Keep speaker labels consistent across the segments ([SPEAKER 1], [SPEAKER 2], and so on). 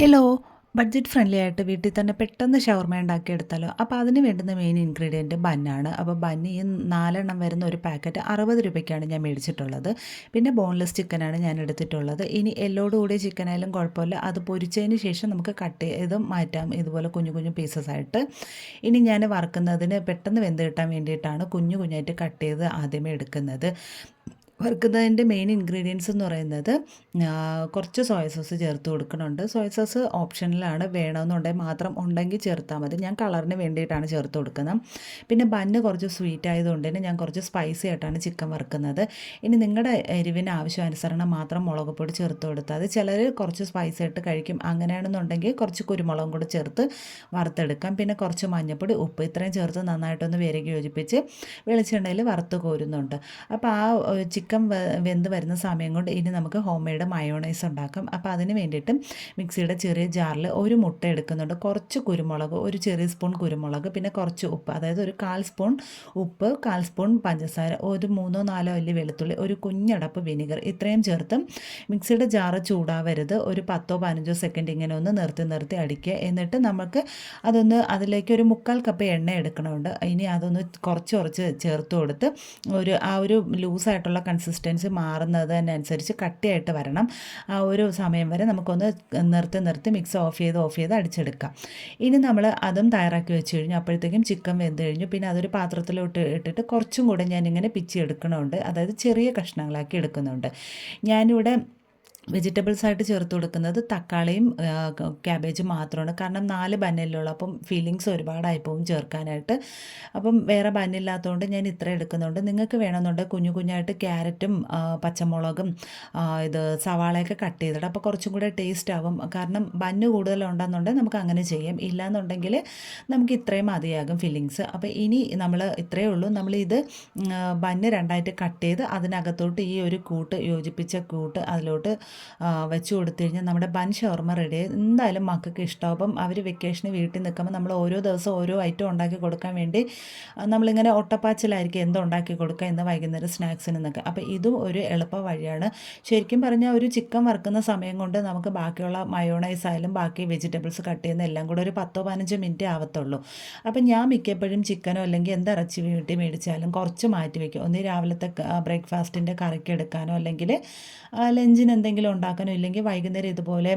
[SPEAKER 1] Hello budget friendly ആയിട്ട് വീട്ടിൽ തന്നെ പെട്ടെന്ന് ഷവർമ ഉണ്ടാക്കിയെടുത്താലോ? അപ്പോൾ അതിന് വേണ്ടുന്ന മെയിൻ ഇൻഗ്രീഡിയന്റ് ബന്നാണ് അപ്പോൾ ബന്ന് ഈ നാലെണ്ണം വരുന്ന ഒരു പാക്കറ്റ് അറുപത് രൂപയ്ക്കാണ് ഞാൻ മേടിച്ചിട്ടുള്ളത്. പിന്നെ ബോൺലെസ് ചിക്കനാണ് ഞാൻ എടുത്തിട്ടുള്ളത്. ഇനി എല്ലോട് കൂടിയ ചിക്കനായാലും കുഴപ്പമില്ല. അത് പൊരിച്ചതിന് ശേഷം നമുക്ക് കട്ട് ചെയ്ത് മാറ്റാം. ഇതുപോലെ കുഞ്ഞു കുഞ്ഞു പീസസ് ആയിട്ട്. ഇനി ഞാൻ വറുക്കുന്നതിന് പെട്ടെന്ന് വെന്ത് കിട്ടാൻ വേണ്ടിയിട്ടാണ് കുഞ്ഞു കുഞ്ഞായിട്ട് കട്ട് ചെയ്ത് ആദ്യമേ എടുക്കുന്നത്. വറുക്കുന്നതിന്റെ മെയിൻ ഇൻഗ്രീഡിയൻസ് എന്ന് പറയുന്നത് കുറച്ച് സോയ സോസ് ചേർത്ത് കൊടുക്കുന്നുണ്ട്. സോയ സോസ് ഓപ്ഷനിലാണ് വേണമെന്നുണ്ടെങ്കിൽ മാത്രം ഉണ്ടെങ്കിൽ ചേർത്താൽ മതി. ഞാൻ കളറിന് വേണ്ടിയിട്ടാണ് ചേർത്ത് കൊടുക്കുന്നത്. പിന്നെ ബന്ന് കുറച്ച് സ്വീറ്റ് ആയതുകൊണ്ട് തന്നെ ഞാൻ കുറച്ച് സ്പൈസി ആയിട്ടാണ് ചിക്കൻ വറുക്കുന്നത്. ഇനി നിങ്ങളുടെ എരിവിന് ആവശ്യാനുസരണം മാത്രം മുളക് പൊടി ചേർത്ത് കൊടുത്താൽ അത് ചിലർ കുറച്ച് സ്പൈസി ആയിട്ട് കഴിക്കും. അങ്ങനെയാണെന്നുണ്ടെങ്കിൽ കുറച്ച് കുരുമുളകും കൂടി ചേർത്ത് വറുത്തെടുക്കാം. പിന്നെ കുറച്ച് മഞ്ഞൾപ്പൊടി ഉപ്പ് ഇത്രയും ചേർത്ത് നന്നായിട്ടൊന്ന് വിരകി യോജിപ്പിച്ച് വെളിച്ചെണ്ണയിൽ വറുത്ത് കോരുന്നുണ്ട്. അപ്പോൾ ആ ചിക്കൻ വെന്ത് വരുന്ന സമയം കൊണ്ട് ഇനി നമുക്ക് ഹോം മെയ്ഡ് മയോണൈസ് ഉണ്ടാക്കാം. അപ്പോൾ അതിന് വേണ്ടിയിട്ട് മിക്സിയുടെ ചെറിയ ജാറിൽ ഒരു മുട്ട എടുക്കുന്നുണ്ട്. കുറച്ച് കുരുമുളക് ഒരു ചെറിയ സ്പൂൺ കുരുമുളക് പിന്നെ കുറച്ച് ഉപ്പ്. അതായത് ഒരു കാൽ സ്പൂൺ ഉപ്പ് കാൽ സ്പൂൺ പഞ്ചസാര ഒരു മൂന്നോ നാലോ അല്ലി വെളുത്തുള്ളി ഒരു കുഞ്ഞടപ്പ് വിനിഗർ. ഇത്രയും ചേർത്ത് മിക്സിയുടെ ജാറ് ചൂടാവരുത്. ഒരു പത്തോ പതിനഞ്ചോ സെക്കൻഡ് ഇങ്ങനെ ഒന്ന് നിർത്തി നിർത്തി അടിക്കുക. എന്നിട്ട് നമുക്ക് അതൊന്ന് അതിലേക്ക് ഒരു മുക്കാൽ കപ്പ് എണ്ണ എടുക്കണമുണ്ട്. ഇനി അതൊന്ന് കുറച്ച് കുറച്ച് ചേർത്ത് കൊടുത്ത് ഒരു ആ ഒരു ലൂസായിട്ടുള്ള കൺസിസ്റ്റൻസി മാറുന്നതിനനുസരിച്ച് കട്ടിയായിട്ട് വരണം. ആ ഒരു സമയം വരെ നമുക്കൊന്ന് നിർത്തി നിർത്തി മിക്സ് ഓഫ് ചെയ്ത് ഓഫ് ചെയ്ത് അടിച്ചെടുക്കാം. ഇനി നമ്മൾ അതും തയ്യാറാക്കി വെച്ച് കഴിഞ്ഞു. അപ്പോഴത്തേക്കും ചിക്കൻ വെന്ത് കഴിഞ്ഞു. പിന്നെ അതൊരു പാത്രത്തിലോട്ട് ഇട്ടിട്ട് കുറച്ചും കൂടെ ഞാനിങ്ങനെ പിച്ചി എടുക്കണമുണ്ട് അതായത് ചെറിയ കഷ്ണങ്ങളാക്കി എടുക്കുന്നുണ്ട്. ഞാനിവിടെ വെജിറ്റബിൾസ് ആയിട്ട് ചേർത്ത് കൊടുക്കുന്നത് തക്കാളിയും ക്യാബേജും മാത്രമാണ്. കാരണം നാല് ബന്നല്ലുള്ളൂ അപ്പം ഫീലിങ്സ് ഒരുപാടായി പോകും ചേർക്കാനായിട്ട്. അപ്പം വേറെ ബന്നില്ലാത്തതുകൊണ്ട് ഞാൻ ഇത്ര എടുക്കുന്നുണ്ട്. നിങ്ങൾക്ക് വേണമെന്നുണ്ടെങ്കിൽ കുഞ്ഞു കുഞ്ഞായിട്ട് ക്യാരറ്റും പച്ചമുളകും ഇത് സവാളയൊക്കെ കട്ട് ചെയ്തിട്ട് അപ്പോൾ കുറച്ചും കൂടെ ടേസ്റ്റ് ആവും. കാരണം ബന്ന് കൂടുതലുണ്ടെന്നുണ്ടെങ്കിൽ നമുക്ക് അങ്ങനെ ചെയ്യാം. ഇല്ലയെന്നുണ്ടെങ്കിൽ നമുക്ക് ഇത്രയും മതിയാകും ഫില്ലിങ്സ് അപ്പോൾ ഇനി നമ്മൾ ഇത്രയേ ഉള്ളൂ. നമ്മൾ ഇത് ബന്ന് രണ്ടായിട്ട് കട്ട് ചെയ്ത് അതിനകത്തോട്ട് ഈ ഒരു കൂട്ട് യോജിപ്പിച്ച കൂട്ട് അതിലോട്ട് വെച്ച് കൊടുത്തു കഴിഞ്ഞാൽ നമ്മുടെ ബൻ ഷവർമ റെഡി. എന്തായാലും മക്കൾക്ക് ഇഷ്ടമാവും അപ്പം അവർ വെക്കേഷന് വീട്ടിൽ നിൽക്കുമ്പോൾ നമ്മൾ ഓരോ ദിവസം ഓരോ ഐറ്റം ഉണ്ടാക്കി കൊടുക്കാൻ വേണ്ടി നമ്മളിങ്ങനെ ഒട്ടപ്പാച്ചിലായിരിക്കും എന്തോ ഉണ്ടാക്കി കൊടുക്കുക എന്ന് വൈകുന്നേരം സ്നാക്സിന് നിൽക്കുക അപ്പോൾ ഇതും ഒരു എളുപ്പ വഴിയാണ്. ശരിക്കും പറഞ്ഞാൽ ഒരു ചിക്കൻ വറുക്കുന്ന സമയം കൊണ്ട് നമുക്ക് ബാക്കിയുള്ള മയോണൈസ് ആയാലും ബാക്കി വെജിറ്റബിൾസ് കട്ട് ചെയ്യുന്ന എല്ലാം കൂടെ ഒരു പത്തോ പതിനഞ്ചോ മിനിറ്റ് ആവത്തുള്ളൂ. അപ്പം ഞാൻ മിക്കപ്പോഴും ചിക്കനോ അല്ലെങ്കിൽ എന്തിറച്ചി വീട്ടിൽ മേടിച്ചാലും കുറച്ച് മാറ്റി വയ്ക്കും ഒന്ന് രാവിലത്തെ ബ്രേക്ക്ഫാസ്റ്റിന്റെ കറിക്ക് എടുക്കാനോ അല്ലെങ്കിൽ ലഞ്ചിന് എന്തെങ്കിലും എന്തെങ്കിലും ഉണ്ടാക്കാനോ ഇല്ലെങ്കിൽ വൈകുന്നേരം ഇതുപോലെ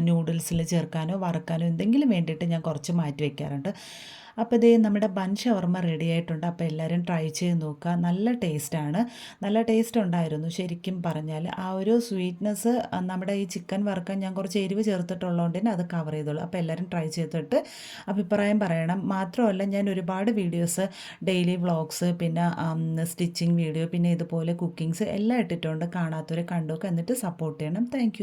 [SPEAKER 1] നൂഡിൽസിൽ ചേർക്കാനോ വറുക്കാനോ എന്തെങ്കിലും വേണ്ടിയിട്ട് ഞാൻ കുറച്ച് മാറ്റി വയ്ക്കാറുണ്ട് അപ്പോൾ ഇതേ നമ്മുടെ ബൻ ഷവർമ റെഡി ആയിട്ടുണ്ട്. അപ്പോൾ എല്ലാവരും ട്രൈ ചെയ്ത് നോക്കുക. നല്ല ടേസ്റ്റാണ് നല്ല ടേസ്റ്റ് ഉണ്ടായിരുന്നു ശരിക്കും പറഞ്ഞാൽ. ആ ഒരു സ്വീറ്റ്നെസ് നമ്മുടെ ഈ ചിക്കൻ വറുക്കാൻ ഞാൻ കുറച്ച് എരിവ് ചേർത്തിട്ടുള്ളതുകൊണ്ട് അത് കവർ ചെയ്തോളൂ അപ്പോൾ എല്ലാവരും ട്രൈ ചെയ്തിട്ട് അഭിപ്രായം പറയണം. മാത്രമല്ല ഞാൻ ഒരുപാട് വീഡിയോസ് ഡെയിലി വ്ളോഗ്സ് പിന്നെ സ്റ്റിച്ചിങ് വീഡിയോ പിന്നെ ഇതുപോലെ കുക്കിങ്സ് എല്ലാം ഇട്ടിട്ടുണ്ട്. കാണാത്തവരെ കണ്ടു എന്നിട്ട് സപ്പോർട്ട് ചെയ്യണം. താങ്ക്